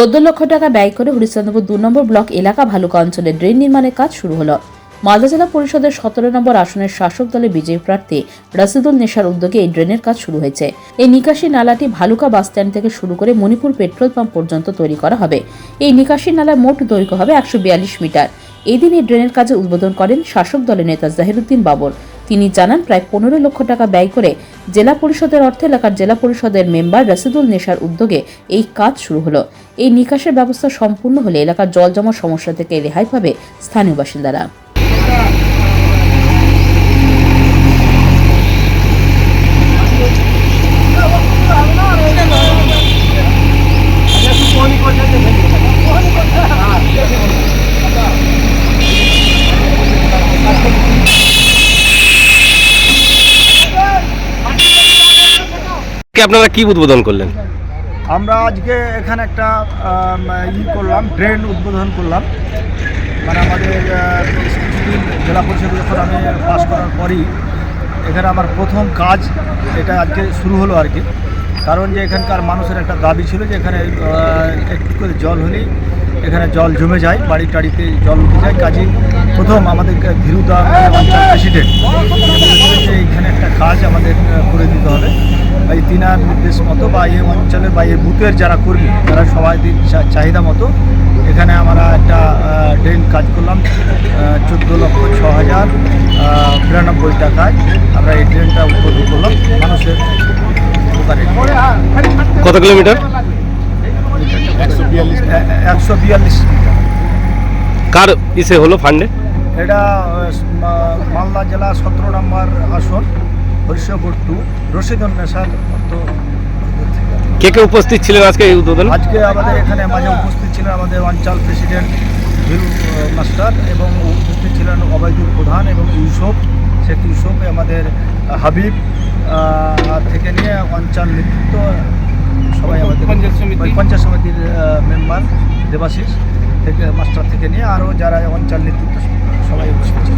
চোদ্দ লক্ষ টাকা ব্যয় করে হরিশ্চন্দ্রপুর দু নম্বর ব্লক এলাকা ভালুকা অঞ্চলে ড্রেন নির্মাণের কাজ শুরু হলো। মালদা জেলা পরিষদের সতেরো নম্বর আসনের শাসক দলের বিজয়ী প্রার্থী রাসিদুল নেশার উদ্যোগে এই ড্রেনের কাজ শুরু হয়েছে। এই নিকাশি নালাটি ভালুকা বাসস্ট্যান্ড থেকে শুরু করে মণিপুর পেট্রোল পাম্প পর্যন্ত তৈরি করা হবে। এই নিকাশি নালার মোট দৈর্ঘ্য হবে একশো বিয়াল্লিশ মিটার। এদিন এই ড্রেনের কাজে উদ্বোধন করেন শাসক দলের নেতা জাহিরুদ্দিন বাবর। তিনি জানান, প্রায় পনেরো লক্ষ টাকা ব্যয় করে জেলা পরিষদের অর্থে এলাকার জেলা পরিষদের মেম্বার রাসিদুল নেশার উদ্যোগে এই কাজ শুরু হলো। এই নিকাশের ব্যবস্থা সম্পূর্ণ হলে এলাকার জল জমার সমস্যা থেকে রেহাই পাবে স্থানীয় বাসিন্দারা। কে আপনারা কি উদ্বোধন করলেন? আমরা আজকে এখানে একটা ই করলাম, ড্রেন উদ্বোধন করলাম। মানে আমাদের জেলা পরিষদ যখন আমি পাস করার পরই, এখানে আমার প্রথম কাজ এটা আজকে শুরু হলো আর কি। কারণ যে এখানকার মানুষের একটা দাবি ছিল যে এখানে একটু করে জল হলেই এখানে জল জমে যায়, বাড়ি টাড়িতে জল উঠে যায়। কাজে প্রথম আমাদের ধীরুদা প্রেসিডেন্ট এখানে একটা কাজ আমাদের করে দিতে হবে। এই তিনার নির্দেশ মতো বা এই অঞ্চলের বা এই বুথের যারা কর্মী তারা সবাই চাহিদা মতো এখানে আমরা একটা ড্রেন কাজ করলাম চোদ্দ লক্ষ ছ হাজার বিরানব্বই টাকায় আমরা এই ড্রেনটা উদ্বোধন করলাম মানুষের উপকারে। কত কিলোমিটার? একশো বিয়াল্লিশ একশো বিয়াল্লিশ কার ইসে হলো ফান্ডে? এটা মালদা জেলা সতেরো নম্বর আসন। হরিশপুর টু রশিদুল নেশার অর্থ কে কে উপস্থিত ছিলেন আজকে এই উদ্বোধনে? আজকে আমাদের এখানে মাঝে উপস্থিত ছিলেন আমাদের অঞ্চল প্রেসিডেন্ট ভিরু মাস্টার এবং উপস্থিত ছিলেন অবৈদুল প্রধান এবং ইউসুফ শেখ ইউসুফ আমাদের হাবিব থেকে নিয়ে অঞ্চল নেতৃত্ব সবাই আমাদের পঞ্চায়েত সমিতির মেম্বার দেবাশিস থেকে মাস্টার থেকে নিয়ে আরও যারা অঞ্চল নেতৃত্ব সবাই উপস্থিত ছিলেন।